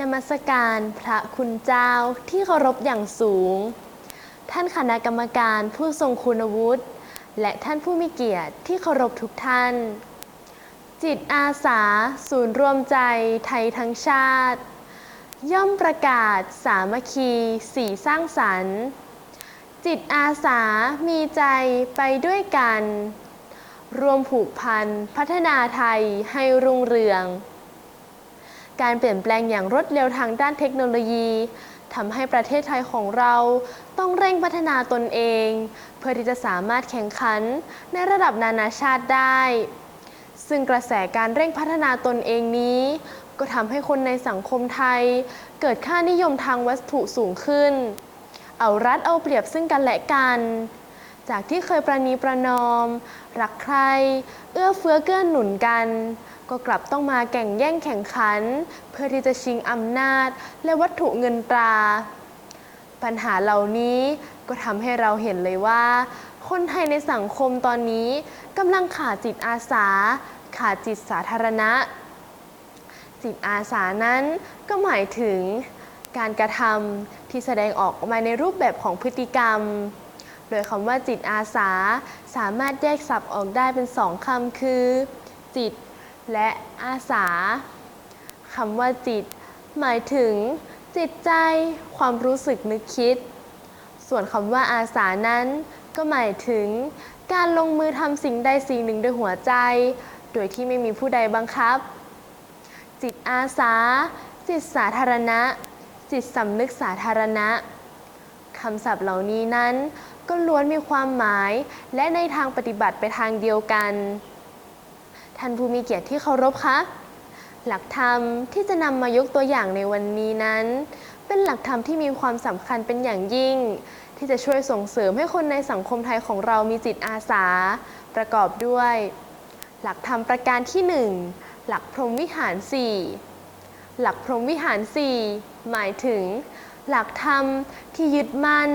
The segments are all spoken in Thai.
นมัสการพระคุณเจ้าที่เคารพอย่างสูง ท่านคณะกรรมการผู้ทรงคุณวุฒิ และท่านผู้มีเกียรติที่เคารพทุกท่าน จิตอาสา ศูนย์รวมใจไทยทั้งชาติ ย่อมประกาศสามัคคีสีสร้างสรรค์ จิตอาสามีใจไปด้วยกัน รวมผูกพันพัฒนาไทยให้รุ่งเรือง การเปลี่ยนแปลงอย่างรวดเร็วทางด้านเทคโนโลยีทำให้ประเทศไทยของเราต้องเร่งพัฒนาตนเอง เพื่อที่จะสามารถแข่งขันในระดับนานาชาติได้ ซึ่งกระแสการเร่งพัฒนาตนเองนี้ ก็ทำให้คนในสังคมไทย เกิดค่านิยมทางวัตถุสูงขึ้น เอารัดเอาเปรียบซึ่งกันและกัน จากที่เคยประนีประนอม รักใคร เอื้อเฟื้อเกื้อหนุนกัน ก็กลับต้องมาแข่งแย่งแข่งขัน เพื่อที่จะชิงอำนาจ และวัตถุเงินตรา ปัญหาเหล่านี้ก็ทำให้เราเห็นเลยว่า คนไทยในสังคมตอนนี้กำลังขาดจิตอาสา ขาดจิตสาธารณะ จิตอาสานั้นก็หมายถึงการกระทำที่แสดงออกมาในรูปแบบของพฤติกรรม โดยคำว่าจิตอาสาสามารถแยกศัพท์ออกได้เป็นสองคำคือ จิต และอาสาคำว่าจิต หมายถึง จิตใจ ความรู้สึกนึกคิด ส่วนคำว่าอาสานั้น ก็หมายถึง การลงมือทำสิ่งใดสิ่งหนึ่งด้วยหัวใจ โดยที่ไม่มีผู้ใดบังคับ จิตอาสา จิตสาธารณะ จิตสำนึกสาธารณะคำศัพท์เหล่านี้นั้น ก็ล้วนมีความหมาย และในทางปฏิบัติไปทางเดียวกัน ท่านผู้มีเกียรติที่เคารพคะ หลักธรรมที่จะนำมายกตัวอย่างในวันนี้นั้น เป็นหลักธรรมที่มีความสำคัญเป็นอย่างยิ่ง ที่จะช่วยส่งเสริมให้คนในสังคมไทยของเรามีจิตอาสา ประกอบด้วย หลักธรรมประการที่ 1 หลักพรหมวิหาร 4 หลักพรหมวิหาร 4 หมายถึง หลักธรรมที่ยึดมั่น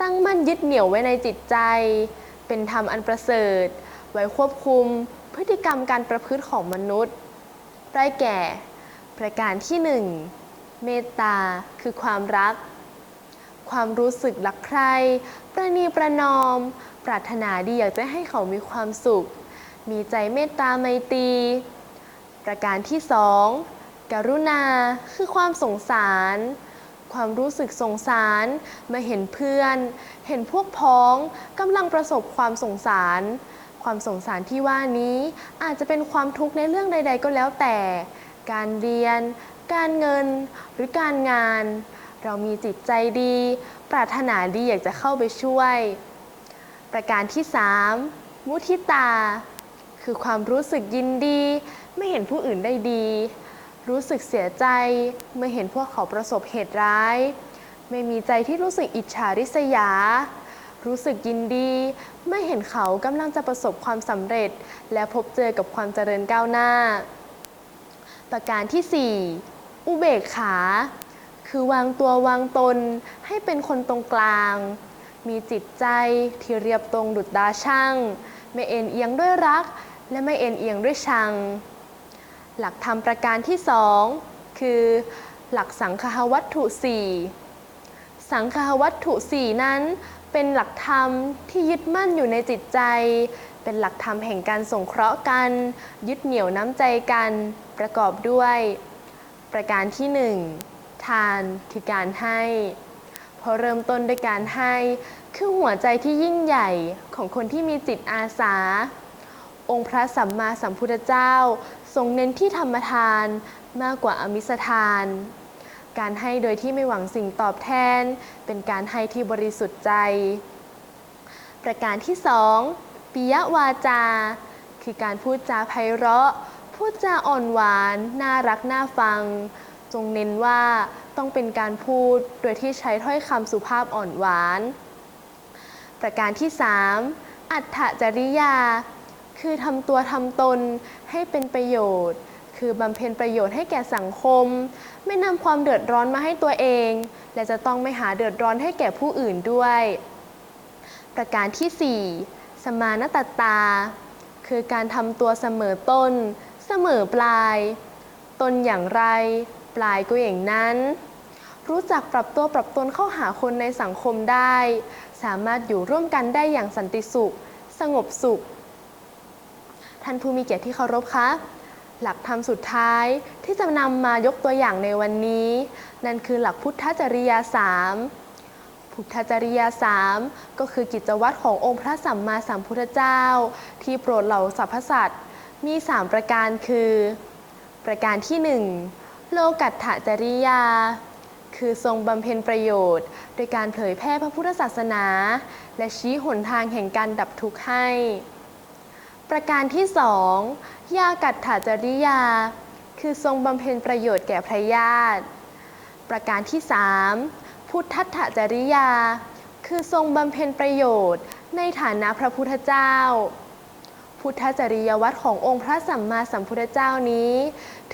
ตั้งมั่นยึดเหนี่ยวไว้ในจิตใจ เป็นธรรมอันประเสริฐ ไว้ควบคุม พฤติกรรมการประพฤติของมนุษย์ได้แก่ ประการที่หนึ่งเมตตาคือความรัก ความรู้สึกรักใคร ประนีประนอม ปรารถนาดีอยากจะให้เขามีความสุข มีใจเมตตาไมตรี ประการที่สองกรุณาคือความสงสาร ความรู้สึกสงสารเมื่อเห็นเพื่อน เห็นพวกพ้องกำลังประสบความสงสาร ความสงสารที่ว่านี้อาจจะเป็นความทุกข์ในเรื่องใด ๆ ก็แล้วแต่ การเรียน การเงิน หรือการงาน เรามีจิตใจดี ปรารถนาดีอยากจะเข้าไปช่วย ประการที่ 3 มุทิตา คือความรู้สึกยินดี ไม่เห็นผู้อื่นได้ดี รู้สึกเสียใจ เมื่อเห็นพวกเขาประสบเหตุร้าย ไม่มีใจที่รู้สึกอิจฉาริษยา รู้สึกยินดีเมื่อเห็นเขากำลังจะประสบความสำเร็จ และพบเจอกับความเจริญก้าวหน้า ประการที่ 4 อุเบกขา คือวางตัววางตนให้เป็นคนตรงกลาง มีจิตใจที่เรียบตรงดุจดาช่าง ไม่เอ็นเอียงด้วยรัก และไม่เอ็นเอียงด้วยชัง หลักธรรมประการที่ 2 คือ หลักสังคหวัตถุ4 สังคหวัตถุ4นั้น เป็นหลักธรรมที่ยึดมั่นอยู่ในจิตใจ เป็นหลักธรรมแห่งการสงเคราะห์กัน ยึดเหนี่ยวน้ำใจกัน ประกอบด้วย ประการที่1ทานคือการให้พอเริ่มต้นด้วยการให้คือหัวใจที่ยิ่งใหญ่ของคนที่มีจิตอาสา องค์พระสัมมาสัมพุทธเจ้า ทรงเน้นที่ธรรมทานมากกว่าอมิสทาน การให้โดยที่ไม่หวังสิ่งตอบแทน เป็นการให้ที่บริสุทธิ์ใจ ประการที่สองปิยวาจา คือการพูดจาไพเราะ พูดจาอ่อนหวาน น่ารักน่าฟัง จงเน้นว่าต้องเป็นการพูดโดยที่ใช้ถ้อยคำสุภาพอ่อนหวาน ประการที่ 3 อัตถจริยา คือทำตัวทำตนให้เป็นประโยชน์ คือบำเพ็ญประโยชน์ให้แก่สังคม ไม่นำความเดือดร้อนมาให้ตัวเอง และจะต้องไม่หาเดือดร้อนให้แก่ผู้อื่นด้วย ประการที่ 4 สมานตตา คือการทำตัวเสมอต้น เสมอปลาย ตนอย่างไร ปลายกวียงนั้น รู้จักปรับตัวปรับตนเข้าหาคนในสังคมได้ สามารถอยู่ร่วมกันได้อย่างสันติสุข สงบสุขท่านผู้มีเกียรติที่เคารพคะ หลักธรรมสุดท้ายที่จะนำมายกตัวอย่างในวันนี้ นั่นคือหลักพุทธจริยาสามพุทธจริยาสามก็คือกิจวัตรขององค์พระสัมมาสัมพุทธเจ้า ที่โปรดเหล่าสรรพสัตว์มี 3 ประการคือ ประการที่ 1 โลกัตถจริยา คือทรงบำเพ็ญประโยชน์ โดยการเผยแพร่พระพุทธศาสนา และชี้หนทางแห่งการดับทุกข์ให้ ประการที่สอง ยากัตถจริยา คือทรงบำเพ็ญประโยชน์แก่พระญาติ ประการที่สามพุทธัตถจริยา คือทรงบำเพ็ญประโยชน์ในฐานะพระพุทธเจ้า พุทธจริยวัตรขององค์พระสัมมาสัมพุทธเจ้านี้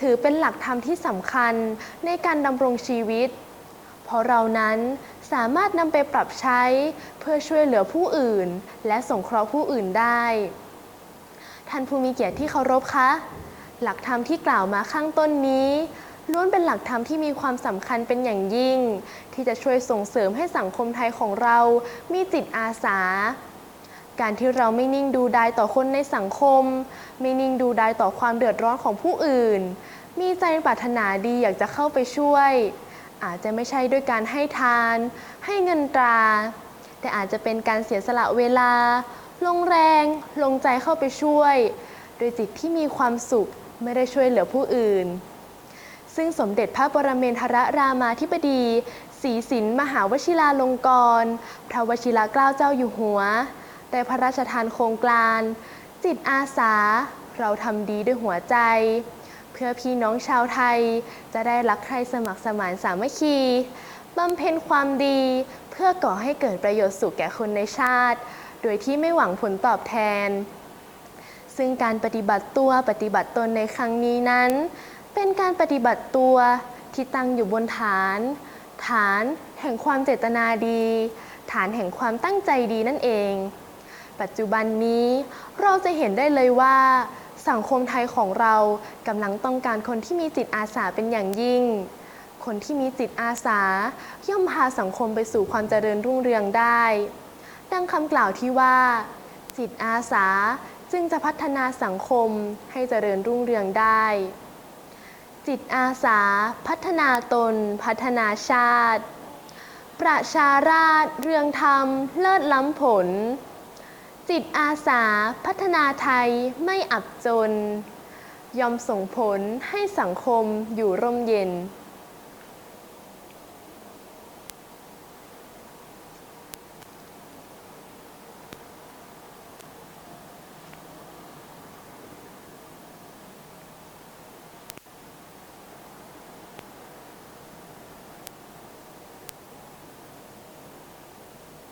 ถือเป็นหลักธรรมที่สำคัญในการดำรงชีวิต เพราะเรานั้นสามารถนำไปปรับใช้เพื่อช่วยเหลือผู้อื่น และสงเคราะห์ผู้อื่นได้ ท่านผู้มีเกียรติที่เคารพคะ หลักธรรมที่กล่าวมาข้างต้นนี้ล้วนเป็นหลักธรรมที่มีความสำคัญเป็นอย่างยิ่ง ที่จะช่วยส่งเสริมให้สังคมไทยของเรามีจิตอาสา การที่เราไม่นิ่งดูดายต่อคนในสังคม ไม่นิ่งดูดายต่อความเดือดร้อนของผู้อื่น มีใจปรารถนาดีอยากจะเข้าไปช่วย อาจจะไม่ใช่ด้วยการให้ทาน ให้เงินตรา แต่อาจจะเป็นการเสียสละเวลา ลงแรงลงใจเข้าไปช่วย โดยจิตที่มีความสุขไม่ได้ช่วยเหลือผู้อื่น ซึ่งสมเด็จพระปรเมนทรรามาธิบดีศรีสินมหาวชิราลงกรณ์พระวชิรเกล้าเจ้าอยู่หัวได้พระราชทานโครงการ จิตอาสา เราทำดีด้วยหัวใจ เพื่อพี่น้องชาวไทย จะได้รักใครสมัครสมานสามัคคีบำเพ็ญความดี เพื่อก่อให้เกิดประโยชน์สุขแก่คนในชาติ โดยที่ไม่หวังผลตอบแทน ซึ่งการปฏิบัติตัวปฏิบัติตนในครั้งนี้นั้น เป็นการปฏิบัติตัวที่ตั้งอยู่บนฐาน ฐานแห่งความเจตนาดี ฐานแห่งความตั้งใจดีนั่นเอง ปัจจุบันนี้เราจะเห็นได้เลยว่าสังคมไทยของเรากำลังต้องการคนที่มีจิตอาสาเป็นอย่างยิ่ง คนที่มีจิตอาสาย่อมพาสังคมไปสู่ความเจริญรุ่งเรืองได้ ดังคำกล่าวที่ว่า จิตอาสาจึงจะพัฒนาสังคมให้เจริญรุ่งเรืองได้ จิตอาสา พัฒนาตน พัฒนาชาติ ประชาราชเรืองธรรม เลิศล้ำผล จิตอาสา พัฒนาไทยไม่อับจน ยอมส่งผลให้สังคมอยู่ร่มเย็น